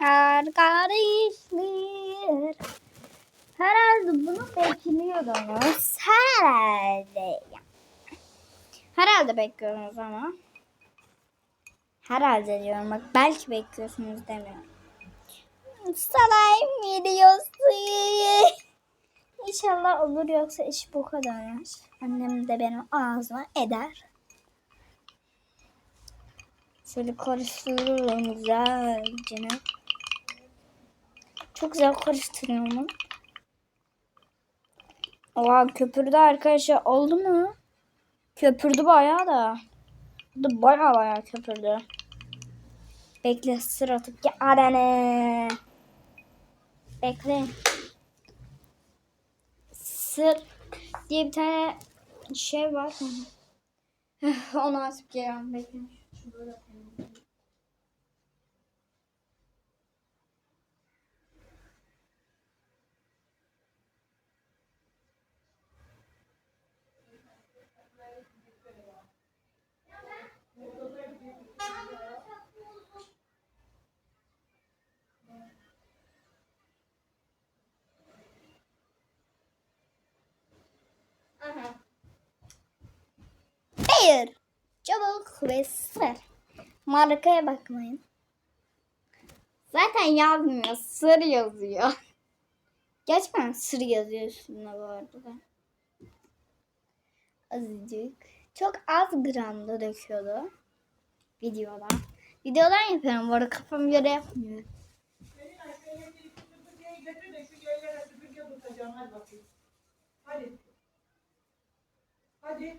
Arkadaşlar. Herhalde bunu bekliyordunuz. Herhalde. Herhalde bekliyorsunuz ama. Herhalde diyorum bak belki bekliyorsunuz demiyorum. Slime videosu. İnşallah olur yoksa iş bu kadar. Annem de benim ağzıma eder. Şöyle karıştırıyorum güzelce. Çok güzel karıştırıyorum. Oha köpürdü arkadaşlar. Oldu mu? Köpürdü bayağı da. Bu da bayağı bayağı köpürdü. Bekle sır atıp ya arane. Bekle. Sır diye bir tane şey var. Onu atıp geliyorum. Bekle. Şurada Çabuk ve sır. Markaya bakmayın. Zaten yazmıyor. Sır yazıyor. Gerçekten sır yazıyor üstünde bu arada. Azıcık. Çok az gramda döküyordu. Videoda. Videodan yapıyorum bu arada kafam göre yapmıyorum. Hadi. Hadi.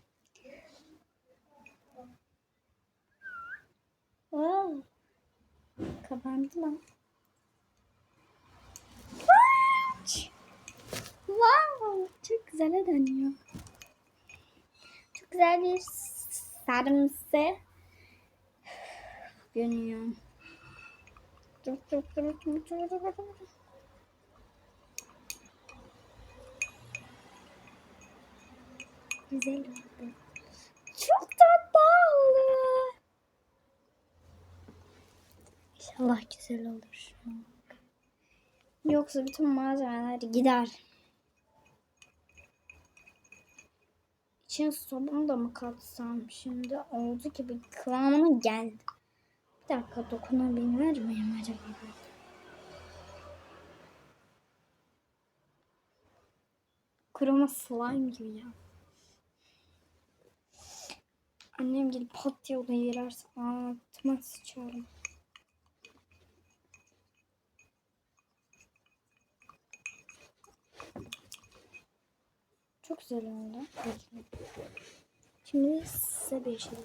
Wow. Kapandı. Kaç. Wow. Çok güzel dönüyor. Çok güzel bir sarımsı görünüyor. Güzel oldu. Çok tatlı oldu. İnşallah güzel olur. Yoksa bütün malzemeler gider. İçine sobanı da mı katsam şimdi oldu gibi kıvamına geldi. Bir dakika dokunabilir miyim acaba? Kuruma slime gibi ya. Annem gelip pat diye odaya girerse altıma sıçarım. Çok güzel oldu. Şimdi size bir şey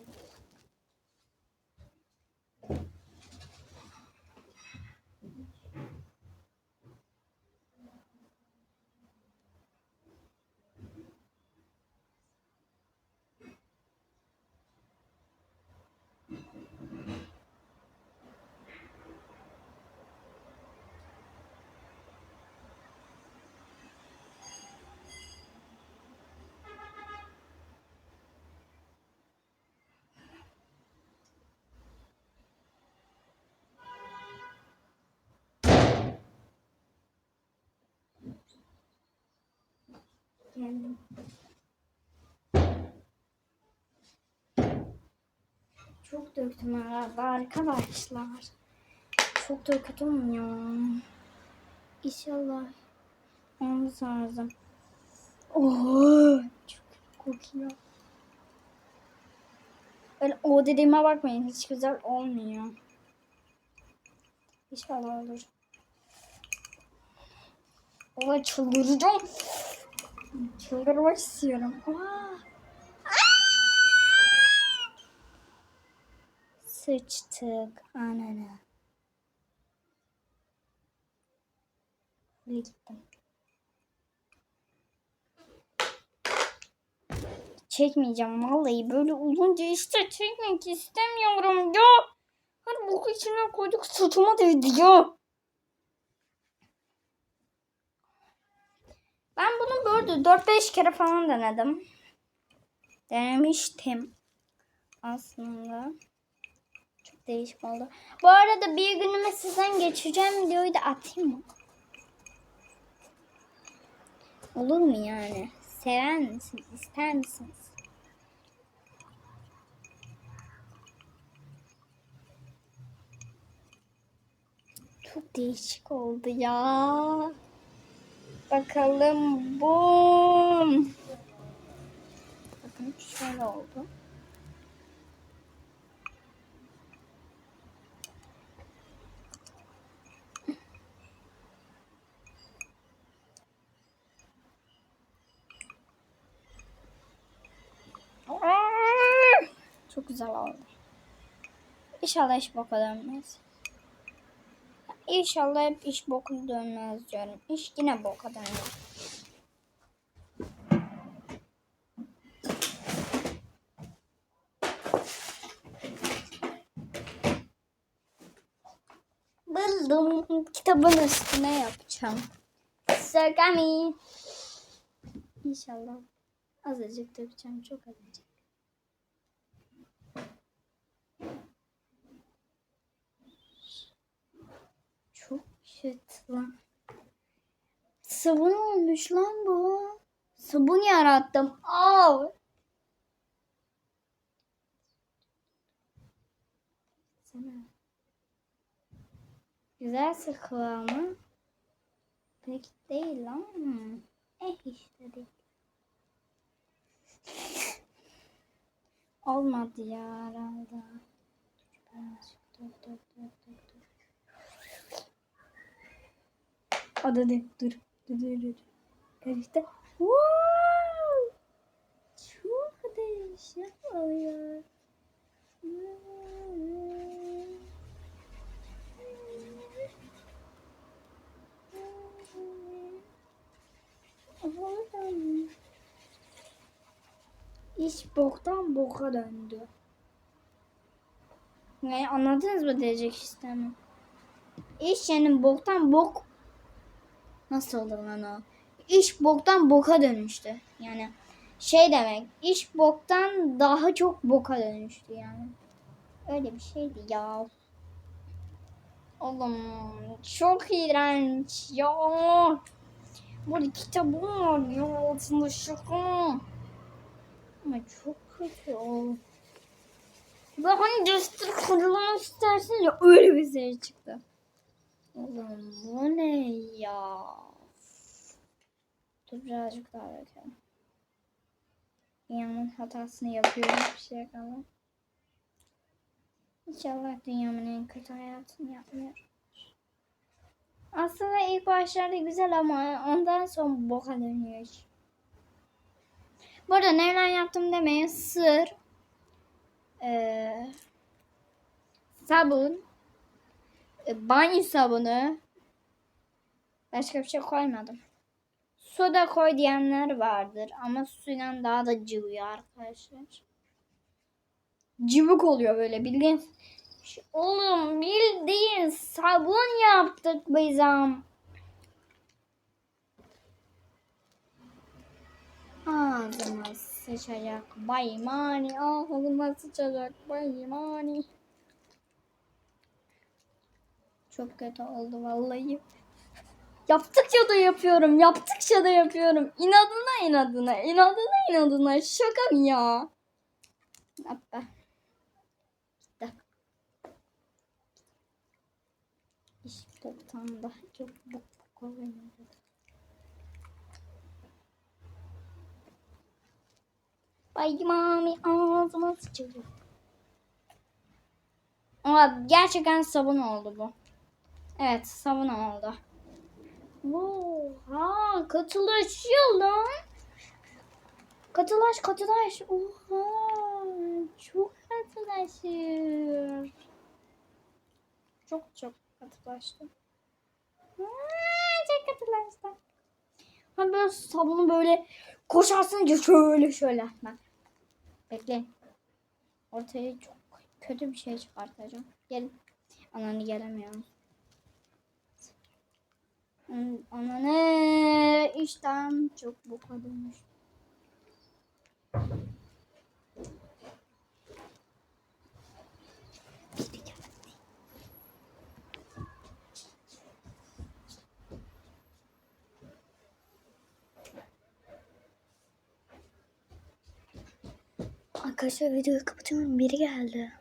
Çok döktüm herhalde arkadaşlar. Çok döktüm ya. İnşallah olmaz lazım. Oo, çok kokuyor. Öyle o dediğime bakmayın. Hiç güzel olmuyor. İnşallah olur. Ola çıldıracağım. Çıldırmak istiyorum. Aa. Sıçtık anana. Böyle gittim. Çekmeyeceğim vallahi böyle olunca işte çekmek istemiyorum ya. Hani boku içine koyduk sırtıma değdi ya. Ben bunu böyle 4-5 kere falan denedim. Denemiştim. Aslında. Çok değişik oldu. Bu arada bir günümü sizden geçeceğim videoyu da atayım mı? Olur mu yani? Sever misiniz? İster misiniz? Çok değişik oldu ya. Bakalım bum. Bakın şöyle oldu. Çok güzel oldu. İnşallah iş boka dönmez. İnşallah hep iş boku dönmez diyorum. İş yine boka dönüyor. Buldum. Kitabın üstüne yapacağım. Sögami. İnşallah. Azıcık dökeceğim. Çok azıcık. Çok kötü lan. Sabun olmuş lan bu. Sabun yarattım. Al. Güzel kıvamı. Pek değil lan. Eh işte değil. Olmadı ya herhalde. Dur dur dur dur. Hadi dur dur dur dur dur. Karıştı. Wow! Çok değişik oluyor. İş boktan boka döndü. Ne anladınız mı diyecek sistemi? İş yani boktan bok nasıl olur lan o? İş boktan boka dönmüştü. Yani şey demek iş boktan daha çok boka dönüştü yani. Öyle bir şeydi ya. Oğlum çok iğrenç ya. Burada kitabım var ya altında şaka. Ama çok kötü o. Ve hani destek kırılmak istersin ya öyle bir şey çıktı. Oğlum bu ne ya? Dur birazcık daha bakalım. Dünyanın hatasını yapıyorum bir şey kalın. İnşallah dünyanın en kötü hayatını yapmıyor. Aslında ilk başlarda güzel ama ondan sonra boka dönüyor. Bu arada neler yaptım demeyin. Sır. Ee, sabun. E, banyo sabunu. Başka bir şey koymadım. Soda koy diyenler vardır ama suyla daha da cıvıyor arkadaşlar. Cıvık oluyor böyle bildiğin. Oğlum bildiğin sabun yaptık bizim. Ağzıma sıçacak baymani. Ağzıma sıçacak baymani. Çok kötü oldu vallahi. Yaptıkça da yapıyorum. Yaptıkça da yapıyorum. İnadına inadına. inadına inadına. Şaka mı ya? Hatta. Gitti. İş boktan da çok bok bok oluyor. Bay mami ağzıma sıçacak. Ama gerçekten sabun oldu bu. Evet sabun oldu. Oha katılaşıyor lan. Katılaş katılaş. Oha çok katılaşır. Çok çok katılaştı. Aa, çok arkadaşlar. Hani böyle sabunu böyle koşarsınca şöyle şöyle. Bak. Bekleyin. Ortaya çok kötü bir şey çıkartacağım. Gelin. Ananı gelemiyorum. Ananı işten çok bu kadınmış. Arkadaşlar videoyu kapatıyorum. Biri geldi.